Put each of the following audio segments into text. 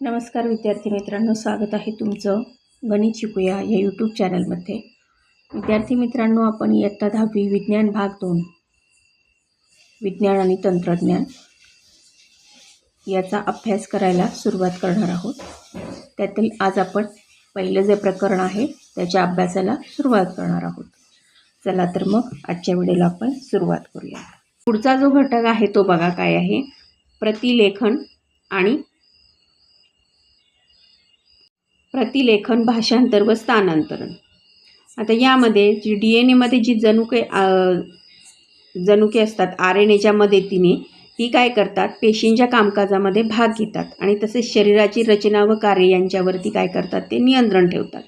नमस्कार विद्यार्थी मित्रांनो स्वागत आहे तुमचं गणित शिकूया या यूट्यूब चॅनलमध्ये विद्यार्थी मित्रांनो आपण इयत्ता दहावी विज्ञान भाग दोन विज्ञान आणि तंत्रज्ञान याचा अभ्यास करायला सुरुवात करणार आहोत. त्यातील आज आपण पहिलं जे प्रकरण आहे त्याच्या अभ्यासाला सुरुवात करणार आहोत. चला तर मग आजच्या व्हिडिओला आपण सुरुवात करूया. पुढचा जो घटक आहे तो बघा काय आहे. प्रतिलेखन आणि प्रतिलेखन भाषांतर व स्थानांतरण. आता यामध्ये जी डी एन एमध्ये जी जनुके जनुके असतात आर एन एच्या मदतीने ती काय करतात? पेशींच्या कामकाजामध्ये भाग घेतात आणि तसेच शरीराची रचना व कार्य यांच्यावरती काय करतात? ते नियंत्रण ठेवतात.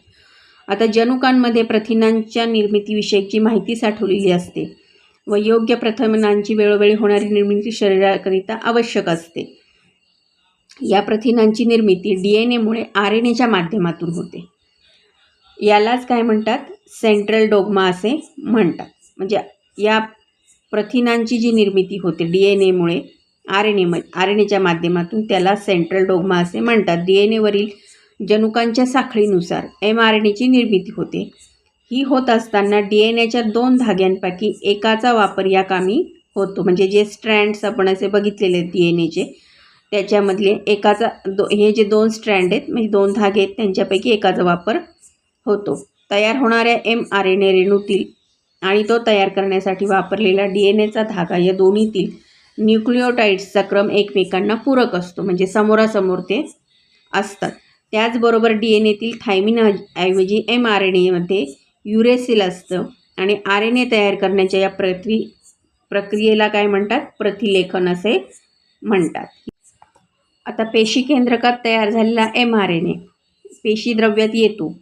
आता जनुकांमध्ये प्रथिनांच्या निर्मितीविषयीची माहिती साठवलेली असते व योग्य प्रथमनांची वेळोवेळी होणारी निर्मिती शरीराकरिता आवश्यक असते. या प्रथिनांची निर्मिती डी एन एमुळे आर एन एच्या माध्यमातून होते. यालाच काय म्हणतात? सेंट्रल डोगमा असे म्हणतात. म्हणजे या प्रथिनांची जी निर्मिती होते D N एमुळे R N A R N एच्या माध्यमातून त्याला सेंट्रल डोगमा असे म्हणतात. डी एन एवरील जनुकांच्या साखळीनुसार एम आर एन एची निर्मिती होते. ही होत असताना डी एन एच्या दोन धाग्यांपैकी एकाचा वापर या कामी होतो. म्हणजे जे स्ट्रँड्स आपण असे बघितलेले आहेत डी एन एचे त्याच्यामधले एकाचा दो हे जे दोन स्ट्रँड आहेत म्हणजे दोन धागे आहेत त्यांच्यापैकी एकाचा वापर होतो. तयार होणाऱ्या एम आर एन ए रेणूतील आणि तो तयार करण्यासाठी वापरलेला डी एन एचा धागा या दोन्हीतील न्यूक्लिओटाईड्सचा क्रम एकमेकांना पूरक असतो म्हणजे समोरासमोर ते असतात. त्याचबरोबर डी एन एतील थायमिन ऐवजी एम आर एन एमध्ये युरेसिल असतं आणि आर एन ए तयार करण्याच्या या प्रक्रि प्रक्रियेला काय म्हणतात? प्रतिलेखन असे म्हणतात. आता पेशी केंद्रकात तयार झालेला एम आर एन ए? पेशी द्रव्यात येतो.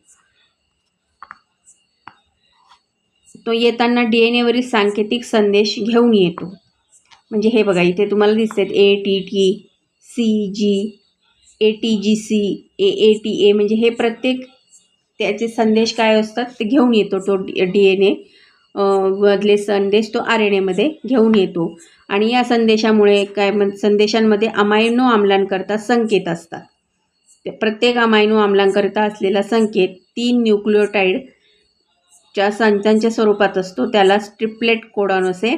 तो येताना डी एन एवरील सांकेतिक संदेश घेऊन येतो. म्हणजे हे बघा इथे तुम्हाला दिसतात A T T C G A T G C A A T A म्हणजे हे प्रत्येक त्याचे संदेश काय असतात ते घेऊन येतो तो डी एन ए. मधले संदेश तो आर एन एमध्ये घेऊन येतो. आणि या संदेशामुळे काय म्हण संदेशांमध्ये अमायनो आम्लांकरता संकेत असतात. ते प्रत्येक अमायनो आम्लांकरता असलेला संकेत तीन न्यूक्लिओटाईडच्या संचांच्या स्वरूपात असतो. त्याला स्ट्रिपलेट कोडॉन असे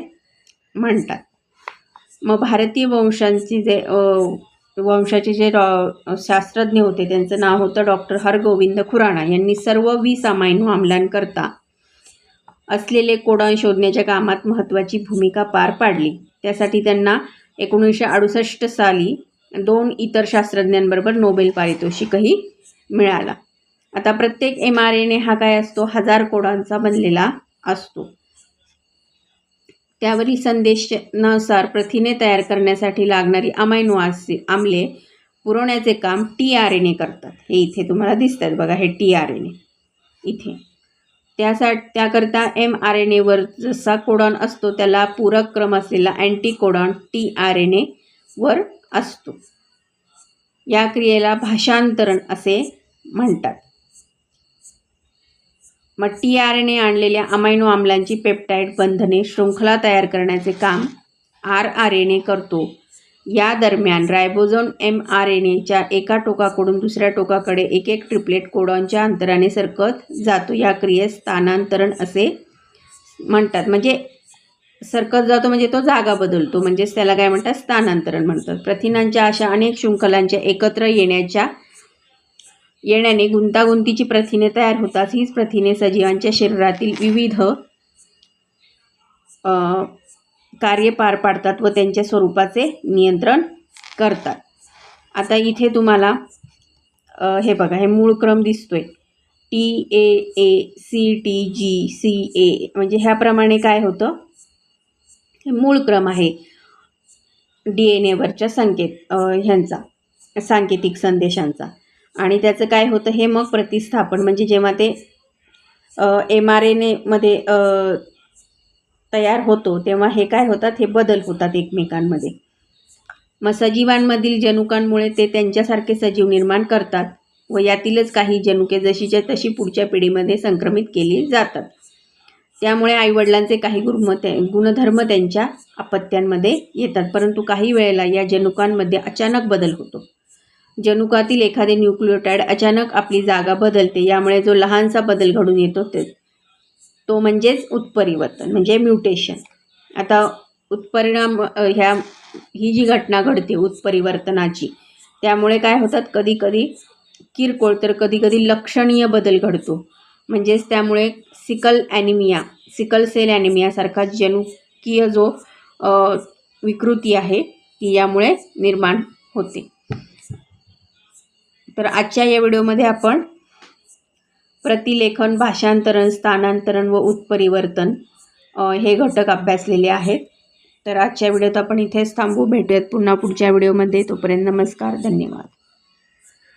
म्हणतात. मग भारतीय वंशांची जे वंशाचे जे डॉ शास्त्रज्ञ होते त्यांचं नाव होतं डॉक्टर हरगोविंद खुराणा यांनी सर्व वीस अमायनो आम्लांकरता असलेले कोडॉन शोधण्याच्या कामात महत्त्वाची भूमिका पार पाडली. त्यासाठी त्यांना एकोणीसशे अडुसष्ट साली दोन इतर शास्त्रज्ञांबरोबर नोबेल पारितोषिकही मिळाला. आता प्रत्येक एम आर एने हा काय असतो? हजार कोडांचा बनलेला असतो. त्यावरील संदेशानुसार प्रथिने तयार करण्यासाठी लागणारी अमायनो आम्ले आमले पुरवण्याचे काम टी आर एन ए करतात. हे इथे तुम्हाला दिसतात. बघा हे टी आर एन. ए इथे. त्यासाठी त्याकरता एम आर एन एवर जसा कोडॉन असतो त्याला पूरक क्रम असलेला anti codon T R N ever असतो. या क्रियेला भाषांतरण असे म्हणतात. मग टी आर एन ए आणलेल्या अमायनो आम्लांची पेप्टाईड बंधने शृंखला तयार करण्याचे काम आर आर एन ए करतो. या दरम्यान रायबोझोन एम आर एन एच्या एका टोकाकडून दुसऱ्या टोकाकडे एक एक ट्रिपलेट कोडॉनच्या अंतराने सरकत जातो. या क्रियेस स्थानांतरण असे म्हणतात. म्हणजे सरकत जातो म्हणजे तो जागा बदलतो. म्हणजेच त्याला काय म्हणतात? स्थानांतरण म्हणतात. प्रथिनांच्या अशा अनेक शृंखलांच्या एकत्र येण्याच्या येण्याने गुंतागुंतीची प्रथिने तयार होतात. हीच प्रथिने सजीवांच्या शरीरातील विविध कार्य पार पाडतात व त्यांच्या स्वरूपाचे नियंत्रण करतात. आता इथे तुम्हाला हे बघा हे मूळ क्रम दिसतोय. T A A C T G C A म्हणजे ह्याप्रमाणे काय होतं? हे मूळ क्रम आहे. डी एन एवरच्या संकेत ह्यांचा सांकेतिक संदेशांचा. आणि त्याचं काय होतं हे मग प्रतिस्थापन म्हणजे जेव्हा ते एम आर एन एमध्ये तयार होतो तेव्हा हे काय होतात? हे बदल होतात एकमेकांमध्ये. मग सजीवांमधील जनुकांमुळे ते त्यांच्यासारखे सजीव निर्माण करतात व यातीलच काही जनुके जशीच्या तशी पुढच्या पिढीमध्ये संक्रमित केली जातात. त्यामुळे आईवडिलांचे काही गुरुम ते गुणधर्म त्यांच्या अपत्यांमध्ये येतात. परंतु काही वेळेला या जनुकांमध्ये अचानक बदल होतो. जनुकातील एखादे न्यूक्लिओटाईड अचानक आपली जागा बदलते. यामुळे जो लहानसा बदल घडून येतो ते तो म्हणजेच उत्परिवर्तन म्हणजे म्युटेशन. आता उत्परिणाम ह्या ही जी घटना घडते उत्परिवर्तनाची त्यामुळे काय होतात कधी कधी किरकोळ तर कधी कधी लक्षणीय बदल घडतो. म्हणजेच त्यामुळे सिकल ॲनिमिया सिकल सेल ॲनिमियासारखा जनुकीय जो विकृती आहे ती यामुळे निर्माण होते. तर आजच्या या व्हिडिओमध्ये आपण प्रतिलेखन भाषांतरण स्थानांतरण व उत्परिवर्तन हे घटक अभ्यासलेले आहेत. तर आजच्या व्हिडिओत आपण इथेच थांबू. भेटूयात पुन्हा पुढच्या व्हिडिओमध्ये. तोपर्यंत नमस्कार धन्यवाद.